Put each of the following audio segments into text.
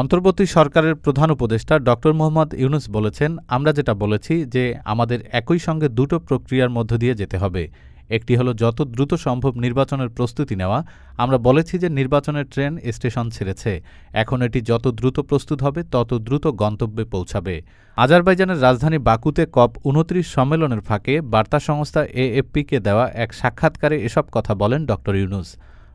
অন্তর্বর্তী সরকারের প্রধান উপদেষ্টা ড. মোহাম্মদ ইউনুস বলেছেন, আমরা যেটা বলেছি যে আমাদের একই সঙ্গে দুটো প্রক্রিয়ার মধ্য দিয়ে যেতে হবে। একটি হলো যত দ্রুত সম্ভব নির্বাচনের প্রস্তুতি নেওয়া। আমরা বলেছি যে নির্বাচনের ট্রেন স্টেশন ছেড়েছে। এখন এটি যত দ্রুত প্রস্তুত হবে, তত দ্রুত গন্তব্যে পৌঁছাবে। আজারবাইজানের রাজধানী বাকুতে কপ উনত্রিশ সম্মেলনের ফাঁকে বার্তা সংস্থা এএফপিকে দেওয়া এক সাক্ষাৎকারে এসব কথা বলেন ড. ইউনুস।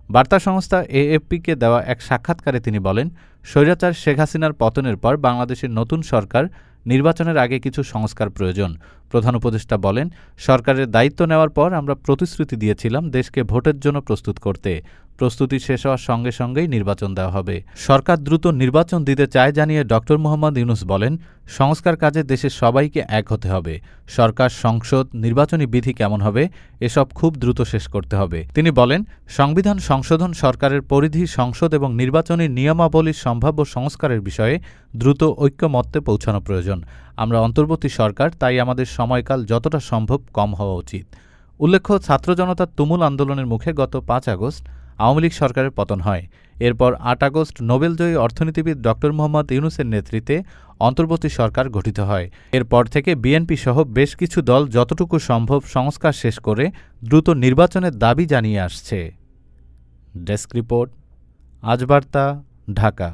বার্তা সংস্থা এএফপিকে দেওয়া এক সাক্ষাৎকারে তিনি বলেন, স্বৈরাচার শেখ হাসিনার পতনের পর বাংলাদেশের নতুন সরকার নির্বাচনের আগে কিছু সংস্কার প্রয়োজন। প্রধান উপদেষ্টা বলেন, সরকারের দায়িত্ব নেওয়ার পর আমরা প্রতিশ্রুতি দিয়েছিলাম দেশকে ভোটের জন্য প্রস্তুত করতে। প্রস্তুতি শেষ হওয়ার সঙ্গে সঙ্গেই নির্বাচন দেওয়া হবে। সরকার দ্রুত নির্বাচন দিতে চায় জানিয়ে ড. মোহাম্মদ ইউনুস বলেন, সংস্কার কাজে দেশের সবাইকে এক হতে হবে। সরকার, সংসদ, নির্বাচনী বিধি কেমন হবে, এসব খুব দ্রুত শেষ করতে হবে। তিনি বলেন, সংবিধান সংশোধন সরকারের পরিধি, সংসদ এবং নির্বাচনী নিয়মাবলীর সম্ভাব্য সংস্কারের বিষয়ে দ্রুত ঐক্যমত্যে পৌঁছানো প্রয়োজন। আমরা অন্তর্বর্তী সরকার, তাই আমাদের সময়কাল যতটা সম্ভব কম হওয়া উচিত। উল্লেখ্য, ছাত্র জনতার তুমুল আন্দোলনের মুখে গত পাঁচ আগস্ট আওয়ামী লীগ সরকারের পতন হয়। এরপর আট আগস্ট নোবেলজয়ী অর্থনীতিবিদ ড মোহাম্মদ ইউনুসের নেতৃত্বে অন্তর্বর্তী সরকার গঠিত হয়। এরপর থেকে বিএনপি সহ বেশ কিছু দল যতটুকু সম্ভব সংস্কার শেষ করে দ্রুত নির্বাচনের দাবি জানিয়ে আসছে। Desk report, Ajbarta, Dhaka.